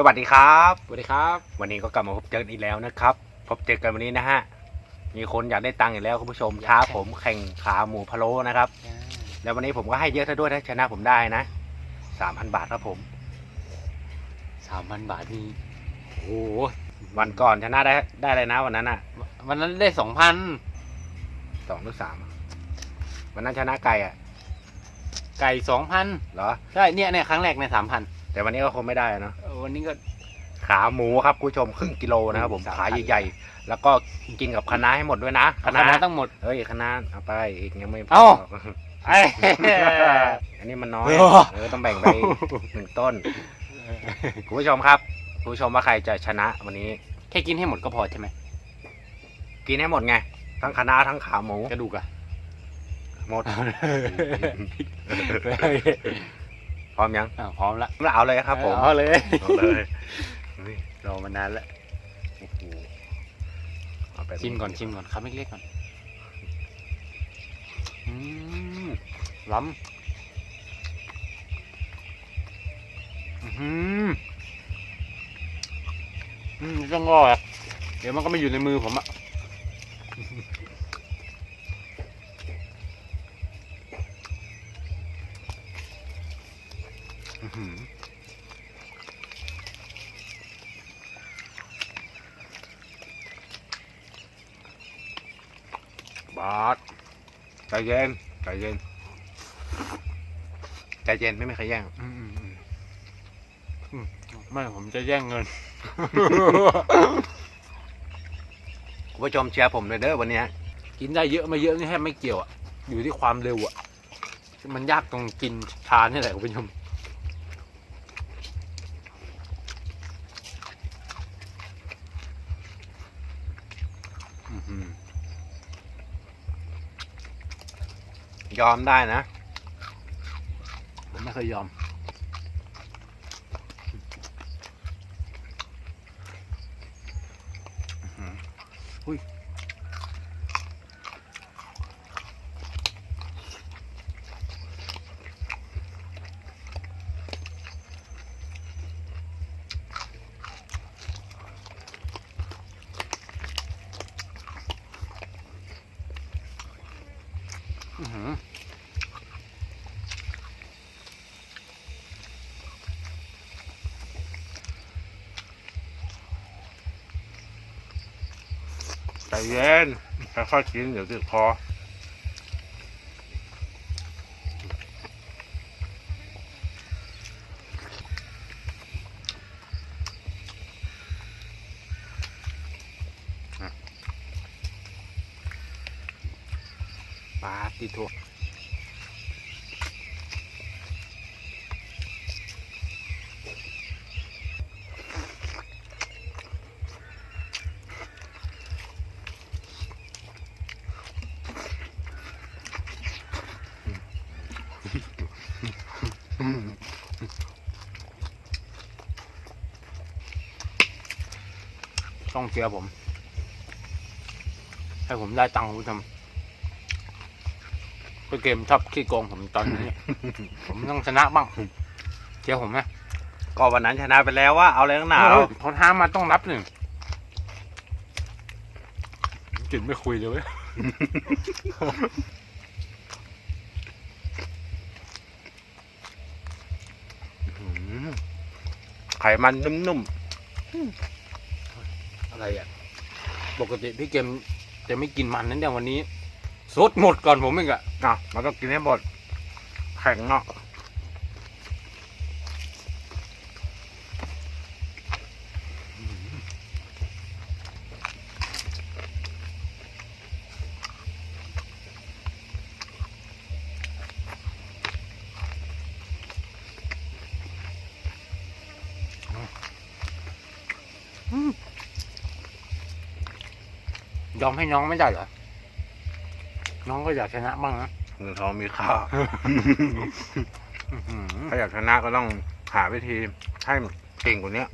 สวัสดีครับสวัสดีครับ วันนี้ก็กลับมาพบเจอกันอีกแล้วนะครับ พบเจอกันวันนี้นะฮะ มีคนอยากได้ตังค์อีกแล้วคุณผู้ชมท้าผมแข่งขาหมูพะโล้นะครับ แล้ววันนี้ผมก็ให้เยอะซะด้วยถ้าชนะผมได้นะสามพันบาทครับผม สามพันบาทนี่โอ้โหวันก่อนชนะได้ได้เลยนะวันนั้นอะ วันนั้นได้สองพันสองหรือสามอะวันนั้นชนะไก่อะ ไก่สองพันเหรอ ใช่ เนี่ยเนี่ยครั้งแรกในสามพัน แต่วันนี้ก็คงไม่ได้อะเนาะวันนี้ก็ ขาหมูครับคุณผู้ชมครึ่งกิโลนะครับ ผมสามพันขาใหญ่ๆแล้วก็กินกับคะน้าให้หมดด้วยนะคณะทั้งหมด เอ้ยคะน้าเอาไปอีกยังไม่พเอ้าหรอกไอ้ อันนี้มันน้อยเออ เออต้องแบ่งไปหนึ่งต้นคุณผู้ชมครับคุณผู้ชมว่าใครจะชนะวันนี้ แค่กินให้หมดก็พอใช่ไหมกินให้หมดไง ทั้งคะน้าทั้งขาหมูกระดูกอะหมด พร้อมยังอะพร้อมละเราเอาเลยครับผมเอาเลยเอาเลยนี่รอมานานแล้วโอ้โหเอาไปชิมก่อนชิมก่อนคำเล็กๆก่อนอืมล้ำอื้อหืออืมต้องรออะเดี๋ยวมันก็ไม่อยู่ในมือผมอะ อื้อหือบาสใจเย็นใจเย็นใจเย็นไม่มีใครแย่งอืมอืมอืมอืมไม่ผมจะแย่งเงิน คุณผู้ชมเชียร์ผมเลยเด้อวันเนี้ยกินได้เยอะไม่เยอะนี่แทบไม่เกี่ยวอะ อยู่ที่ความเร็วอะ มันยากตรงกินชานี่แหละคุณผู้ชม อื้อหือย ยอมได้นะ ผมไม่เคยยอม อื้อหืออุ้ย อื้อหือ ใจเย็นค่อยๆกินเดี๋ยวติดคอาติดถั่วต้องเชียร์ผม ให้ผมได้ตังค์คุณทำ พื่อเกมชอบขี้โกงผมตอนนี้ ผมต้องชนะบ้างเชียร์ผมนะก็วันนั้นชนะไปแล้วว่า เอาอะไรข้างหนาวเขาท้ามาต้องรับหนึ่งจิตไม่คุยเลยเว้ยไขมันนุ่มอะไรอะ ปกติพี่เกมจะไม่กินมันนั้นเดียววันนี้สดหมดก่อนผมเองอะๆ อะมันต้องกินให้หมด แข็งเนาะยอมให้น้องไม่ได้เหรอ น้องก็อยากชนะบ้างนะเงินทองมีค่าอื้อหือถ้าอยากชนะก็ต้องหาวิธีให้เก่งกว่านี้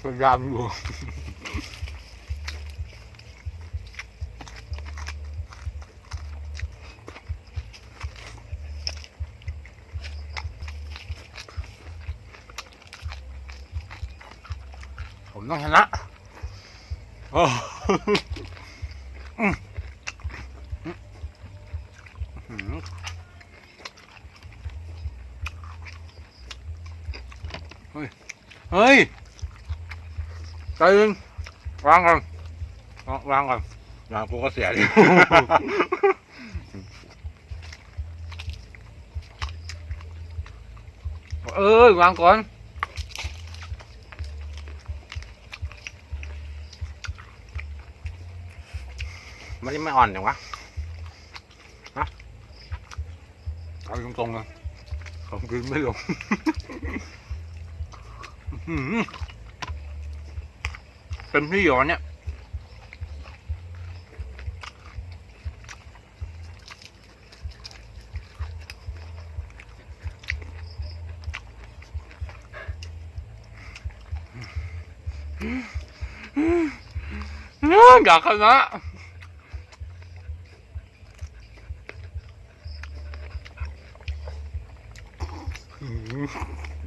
พยายามอยู่ ผมต้องชนะโอ้อืมอืมเฮ้ย เฮ้ยใจเย็นวางก่อนวางวางก่อนงานกูก็เสียดิ เออวางก่อน มันยังไม่อ่อนอย่างวะเอาตรงๆเลยผมกินไม่ลงอื้อหือ เป็นพี่หยอนเนี่ยอยากชนะ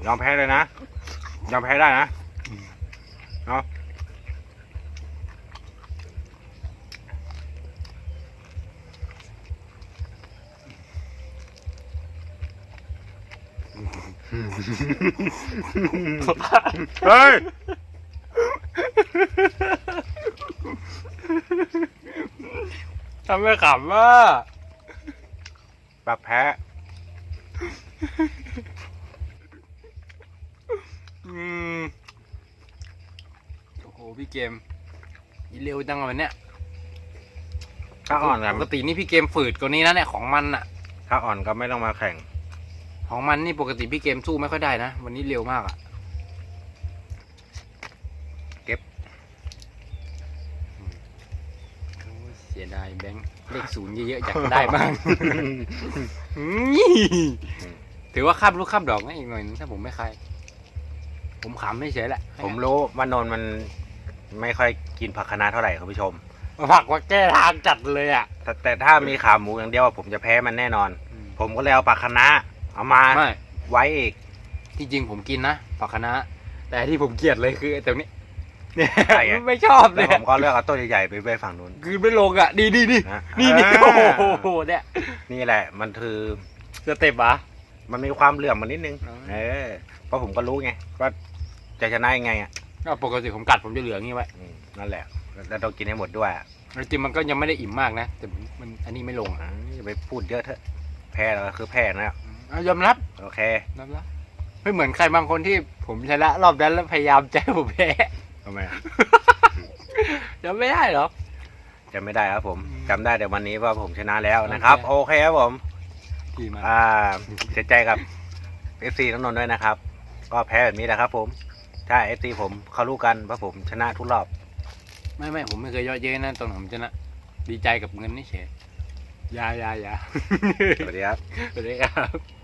ยอมแพ้เลยนะ ยอมแพ้ได้นะเอาเฮ้ย ทำให้ขำว่าแบบแพ้ อืมโอ้โหพี่เกมอีเร็วจังเลยวันเนี้ยถ้าอ่อนกัปกตินี่พี่เกมฝืดกว่านี้นะเนี่ยของมันอะถ้าอ่อนก็ไม่ต้องมาแข่ง ของมันนี่ปกติพี่เกมสู้ไม่ค่อยได้นะวันนี้เร็วมากอะเก็บ อืมโอ้ยเสียดายแบงค์เลขศูนย์เยอะๆอยากได้บ้างอืมถือว่าข้ามลูกข้ามดอกนะอีกหน่อยนึงถ้าผมไม่ใคร ผมขำไม่เฉยแหละผมรู้ว่านนท์มันไม่ค่อยกินผักคะน้าเท่าไหร่คุณผู้ชม ผักว่าแก้ทางจัดเลยอะ แต่แต่ถ้ามีขาหมูอย่างเดียวอะผมจะแพ้มันแน่นอนผมก็เลยเอาผักคะน้าเอามาไม่ไว้อีก ที่จริงผมกินนะผักคะน้าแต่ที่ผมเกลียดเลยคือไอ้ตรงนี้เนี่ยใช่ไง ไม่ชอบเลแล้วยผมก็เลือกเอาต้นใหญ่ๆไปไว้ฝั่งนู้น คือไม่ลงอะดีดีดีนะนี่นี่อ่า โอ้โหเนี่ยนี่แหละ มันคือสเต็ปอะมันมีความเหลื่อมมันนิดนึง อ๋อ เออเพราะผมก็รู้ไงว่า จะชนะยังไงอะก็ปกติผมกัดผมจะเหลืองนี้ไว้อืมนั่นแหละแล้วต้องกินให้หมดด้วยอะจริงๆมันก็ยังไม่ได้อิ่มมากนะ แต่มันอันนี้ไม่ลงอะอ่าอย่าไปพูดเยอะเถอะ แพ้แล้วก็คือแพ้นะเอายอมรับโอเคยอมรับไม่เหมือนใครบางคนที่ผมชนะรอบนั้นแล้วพยายามจะให้ผมแพ้ทำไมอะจะไม่ได้หรอ จำไม่ได้ครับผมอืมจำได้แต่วันนี้ว่าผมชนะแล้วนะครับ โอเคโอเคครับผมดีมากอ่าเสียใจกับ FC น้องนนท์ด้วยนะครับ ก็แพ้แบบนี้แหละครับผม ถ้า FC ผมเขารู้กันว่าผมชนะทุกรอบ ไม่ไม่ผมไม่เคยเยอะเย้ยนะตอนผมชนะ ดีใจกับเงินนี่เฉยอยาอยาอยา สวัสดีครับ สวัสดีครับ